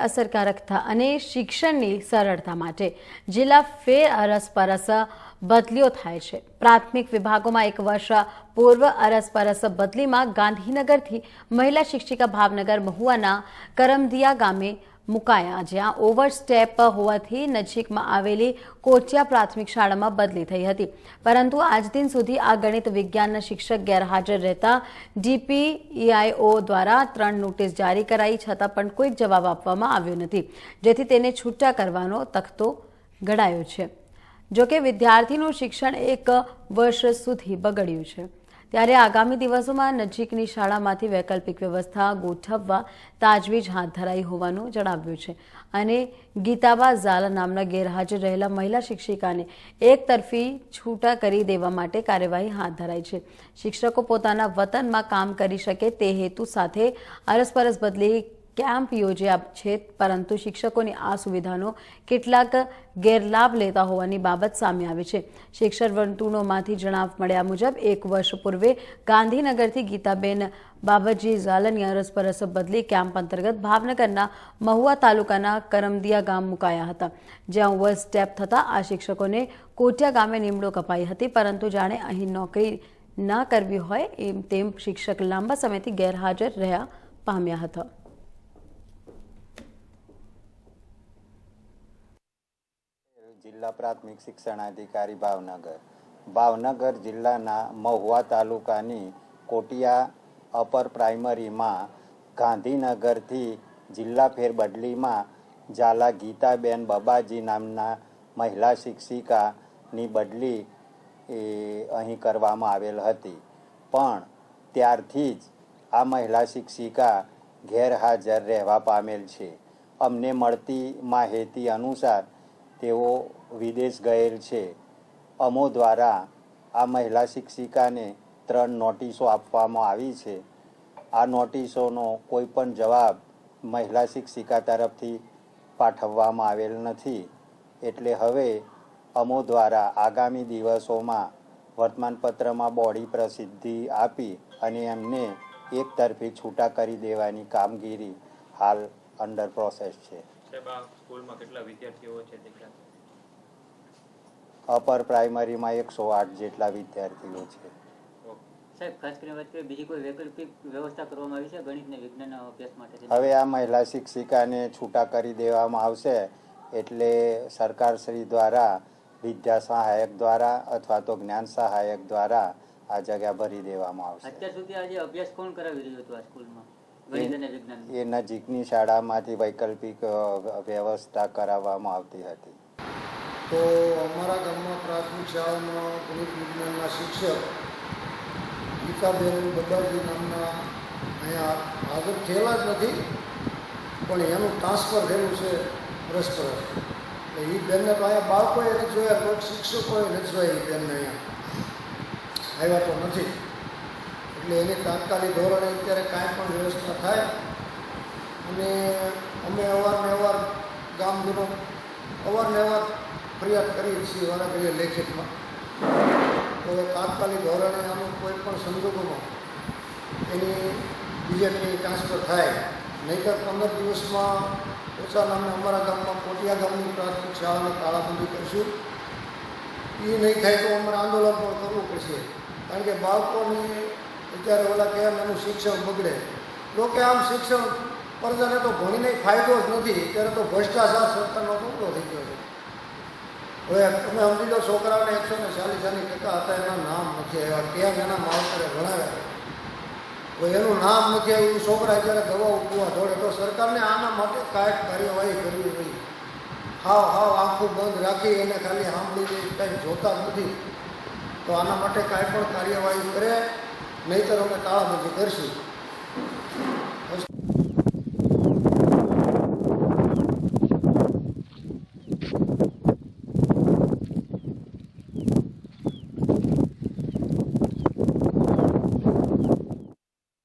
અસરકારકતા અને શિક્ષણની સરળતા માટે જિલ્લા ફેર અરસપરસ બદલીઓ થાય છે. પ્રાથમિક વિભાગોમાં એક વર્ષ પૂર્વ અરસપરસ બદલીમાં ગાંધીનગરથી મહિલા શિક્ષિકા ભાવનગર મહુવાના કરમદિયા ગામે મુકાયા. જ્યાં ઓવરસ્ટેપ હોવાથી નજીકમાં આવેલી કોચિયા પ્રાથમિક શાળામાં બદલી થઈ હતી. પરંતુ આજ દિન સુધી આ ગણિત વિજ્ઞાનના શિક્ષક ગેરહાજર રહેતા ડીપીઈઆઈઓ દ્વારા ત્રણ નોટિસ જારી કરાઈ છતાં પણ કોઈ જવાબ આપવામાં આવ્યો નથી, જેથી તેને છૂટા કરવાનો તખતો ઘડાયો છે. જોકે વિદ્યાર્થીનું શિક્ષણ એક વર્ષ સુધી બગડ્યું છે. ત્યારે આગામી દિવસોમાં નજીકની શાળામાંથી વૈકલ્પિક વ્યવસ્થા ગોઠવવા તાજવીજ હાથ ધરાઈ હોવાનું જણાવ્યું છે. અને ગીતાબા ઝાલા નામના ગેરહાજર રહેલા મહિલા શિક્ષિકાને એક તરફી છૂટા કરી દેવા માટે કાર્યવાહી હાથ ધરાઈ છે. શિક્ષકો પોતાના વતનમાં કામ કરી શકે તે હેતુ સાથે અરસપરસ બદલી કેમ્પ યોજ્યા છે, પરંતુ શિક્ષકોની આ સુવિધાનો કેટલાક ગેરલાભ લેતા હોવાની બાબત સામે આવી છે. શિક્ષણ વર્તુળોમાંથી જણાવ મળ્યા મુજબ, એક વર્ષ પૂર્વે ગાંધીનગરથી ગીતાબેન બાબતજી ઝાલનિયા રસપરસ બદલી કેમ્પ અંતર્ગત ભાવનગરના મહુવા તાલુકાના કરમદિયા ગામ મુકાયા હતા. જ્યાં ઓવર સ્ટેપ થતાં આ શિક્ષકોને કોટિયા ગામે નિમણૂક અપાઈ હતી, પરંતુ જાણે અહીં નોકરી ન કરવી હોય એમ તેમ શિક્ષક લાંબા સમયથી ગેરહાજર રહ્યા પામ્યા હતા. જિલ્લા પ્રાથમિક શિક્ષણાધિકારી ભાવનગર. ભાવનગર જિલ્લાના મહુવા તાલુકાની કોટિયા અપર પ્રાઇમરીમાં ગાંધીનગરથી જિલ્લા ફેરબદલીમાં ઝાલા ગીતાબેન બબાજી નામના મહિલા શિક્ષિકાની બદલી એ અહીં કરવામાં આવેલ હતી. પણ ત્યારથી જ આ મહિલા શિક્ષિકા ગેરહાજર રહેવા પામેલ છે. અમને મળતી માહિતી અનુસાર તેઓ વિદેશ ગયેલ છે. અમો દ્વારા આ મહિલા શિક્ષિકાને ત્રણ નોટિસો આપવામાં આવી છે. આ નોટિસોનો કોઈ પણ જવાબ મહિલા શિક્ષિકા તરફથી પાઠવવામાં આવેલ નથી. એટલે હવે અમો દ્વારા આગામી દિવસોમાં વર્તમાનપત્રમાં બોડી પ્રસિદ્ધિ આપી અને એમને એક તરફી છૂટા કરી દેવાની કામગીરી હાલ અંડર પ્રોસેસ છે. સાહેબ આ સ્કૂલમાં કેટલા વિદ્યાર્થીઓ છે અપર પ્રાઇમરીમાં એકસો આઠ જેટલા વિદ્યાર્થીઓ છે. સાહેબ ખાસ કરીને વાત કરીએ બીજી કોઈ વૈકલ્પિક વ્યવસ્થા કરવામાં આવી છે? ગણિત અને વિજ્ઞાનના અભ્યાસ માટે હવે આ મહિલા શિક્ષિકાને છૂટા કરી દેવામાં આવશે એટલે સરકારશ્રી દ્વારા વિદ્યા સહાયક દ્વારા અથવા તો જ્ઞાન સહાયક દ્વારા આ જગ્યા ભરી દેવામાં આવશે. અત્યાર સુધી આજે અભ્યાસ કોણ કરાવી રહ્યું હતું આ સ્કૂલમાં? એ નજીકની શાળામાંથી વૈકલ્પિક વ્યવસ્થા કરાવવામાં આવતી હતી. તો અમારા ગામમાં પ્રાથમિક શાળામાં ગણિત વિજ્ઞાનના શિક્ષક ગીતાબેન બદાજી નામના અહીંયા હાજર થયેલા જ નથી પણ એનું ટ્રાન્સફર થયેલું છે પરસ્પર એ બેનને તો અહીંયા બાળકોએ નથી જોયા કોઈ શિક્ષકોએ નથી જોયા એ બેનને અહીંયા. આવ્યા તો નથી. એટલે એની તાત્કાલિક ધોરણે અત્યારે કાંઈ પણ વ્યવસ્થા થાય અને અમે અવારનવાર ગામજનો અવારનવાર ફરિયાદ કરીએ છીએ વારા કરીએ લેખિતમાં. તો તાત્કાલિક ધોરણે આનું કોઈ પણ સંજોગોમાં એની બીજેપી ટ્રાન્સફર થાય. નહીંતર પંદર દિવસમાં ઓછા નામે અમારા ગામમાં કોટિયા ગામની પ્રાથમિક શાળાને તાળાબંધી કરીશું. એ નહીં થાય તો અમારે આંદોલન પણ કરવું પડશે. કારણ કે બાળકોની અત્યારે ઓલા કે એનું શિક્ષણ બગડે. લોકે આમ શિક્ષણ પ્રજાને તો ભણીને ફાયદો જ નથી. અત્યારે તો ભ્રષ્ટાચાર સરકારનો ટુકડો થઈ ગયો છે. હવે તમે સમજી લો છોકરાઓને એકસો ને ચાલીસ ચાલીસ ટકા હતા, એના નામ નથી આવ્યા. કેમ એના માવતરે ભણાવ્યા? હવે એનું નામ નથી આવ્યું. છોકરા જ્યારે દવા ઉગવા દોડે તો સરકારને આના માટે કાંઈક કાર્યવાહી કરવી જોઈએ હાવ હાવ આંખું બંધ રાખી એને ખાલી સાંભળી કંઈ જોતા નથી. તો આના માટે કાંઈ પણ કાર્યવાહી કરે. નહીતર અમે તાળાબંધી કરશું